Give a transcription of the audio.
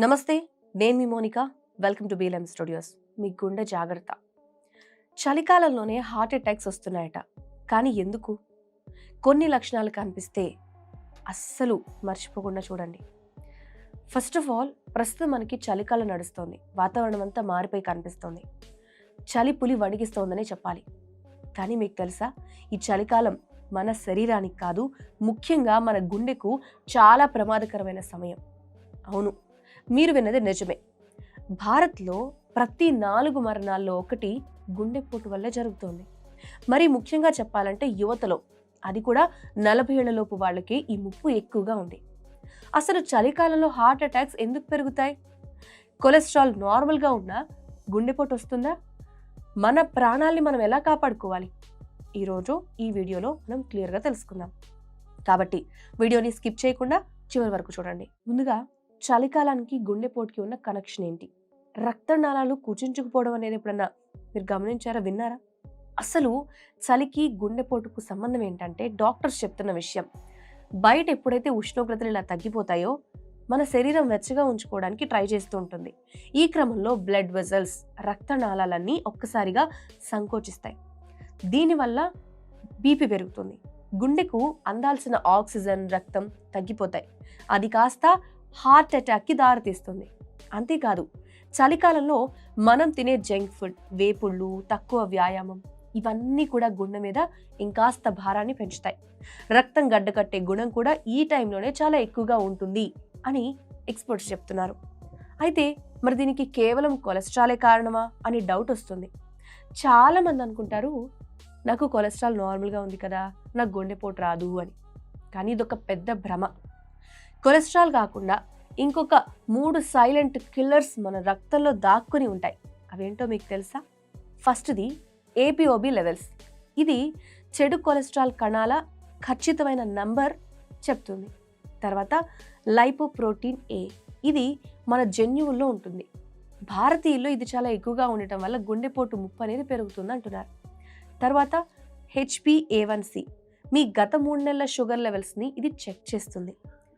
నమస్తే నేను మీ Monika. Welcome to Belem studios. మీ గుండె జాగ్రత్త. చలికాలంలోనే హార్ట్ అటాక్స్ వస్తున్నాయట. కానీ ఎందుకు? కొన్ని లక్షణాలు కనిపిస్తే అస్సలు మర్చిపోకుండా చూడండి. ఫస్ట్ ఆఫ్ ఆల్ ప్రస్తుతం మనకి చలికాలం నడుస్తోంది. వాతావరణం అంతా మారిపోయి కనిపిస్తోంది. చలి పులి వణిగిస్తోందనే చెప్పాలి. కానీ మీకు తెలుసా? ఈ చలికాలం మన శరీరానికి కాదు ముఖ్యంగా మన గుండెకు చాలా ప్రమాదకరమైన సమయం. అవును మీరు విన్నది నిజమే. భారత్లో ప్రతి నాలుగు మరణాల్లో ఒకటి గుండెపోటు వల్ల జరుగుతోంది. మరి ముఖ్యంగా చెప్పాలంటే యువతలో అది కూడా నలభై ఏళ్ళలోపు వాళ్ళకి ఈ ముప్పు ఎక్కువగా ఉంది. అసలు చలికాలంలో హార్ట్ అటాక్స్ ఎందుకు పెరుగుతాయి? కొలెస్ట్రాల్ నార్మల్గా ఉన్నా గుండెపోటు వస్తుందా? మన ప్రాణాల్ని మనం ఎలా కాపాడుకోవాలి? ఈరోజు ఈ వీడియోలో మనం క్లియర్గా తెలుసుకుందాం. కాబట్టి వీడియోని స్కిప్ చేయకుండా చివరి వరకు చూడండి. ముందుగా చలికాలానికి గుండెపోటుకి ఉన్న కనెక్షన్ ఏంటి? రక్తనాళాలు కుచించుకుపోవడం అనేది ఎప్పుడన్నా మీరు గమనించారా విన్నారా? అసలు చలికి గుండెపోటుకు సంబంధం ఏంటంటే డాక్టర్స్ చెప్తున్న విషయం. బయట ఎప్పుడైతే ఉష్ణోగ్రతలు ఇలా తగ్గిపోతాయో మన శరీరం వెచ్చగా ఉంచుకోవడానికి ట్రై చేస్తూ ఉంటుంది. ఈ క్రమంలో బ్లడ్ వెజల్స్ రక్తనాళాలన్నీ ఒక్కసారిగా సంకోచిస్తాయి. దీనివల్ల బీపీ పెరుగుతుంది. గుండెకు అందాల్సిన ఆక్సిజన్ రక్తం తగ్గిపోతాయి. అది కాస్త హార్ట్ అటాక్కి దారితీస్తుంది అంతేకాదు చలికాలంలో మనం తినే జంక్ ఫుడ్ వేపుళ్ళు తక్కువ వ్యాయామం ఇవన్నీ కూడా గుండె మీద ఇంకాస్త భారాన్ని పెంచుతాయి. రక్తం గడ్డకట్టే గుణం కూడా ఈ టైంలోనే చాలా ఎక్కువగా ఉంటుంది అని ఎక్స్పర్ట్స్ చెప్తున్నారు. అయితే మరి దీనికి కేవలం కొలెస్ట్రాలే కారణమా అని డౌట్ వస్తుంది. చాలామంది అనుకుంటారు నాకు కొలెస్ట్రాల్ నార్మల్గా ఉంది కదా నాకు గుండెపోటు రాదు అని. కానీ ఇదొక పెద్ద భ్రమ. కొలెస్ట్రాల్ కాకుండా ఇంకొక మూడు సైలెంట్ కిల్లర్స్ మన రక్తంలో దాక్కుని ఉంటాయి. అవేంటో మీకు తెలుసా? ఫస్ట్ది ఏపీఓబి లెవెల్స్ ఇది చెడు కొలెస్ట్రాల్ కణాల ఖచ్చితమైన నంబర్ చెప్తుంది. తర్వాత లైపోప్రోటీన్ ఏ ఇది మన జన్యువుల్లో ఉంటుంది. భారతీయుల్లో ఇది చాలా ఎక్కువగా ఉండటం వల్ల గుండెపోటు ముప్పు అనేది పెరుగుతుంది అంటున్నారు. తర్వాత హెచ్పిఏవన్సి మీ గత మూడు నెలల షుగర్ లెవెల్స్ని ఇది చెక్ చేస్తుంది.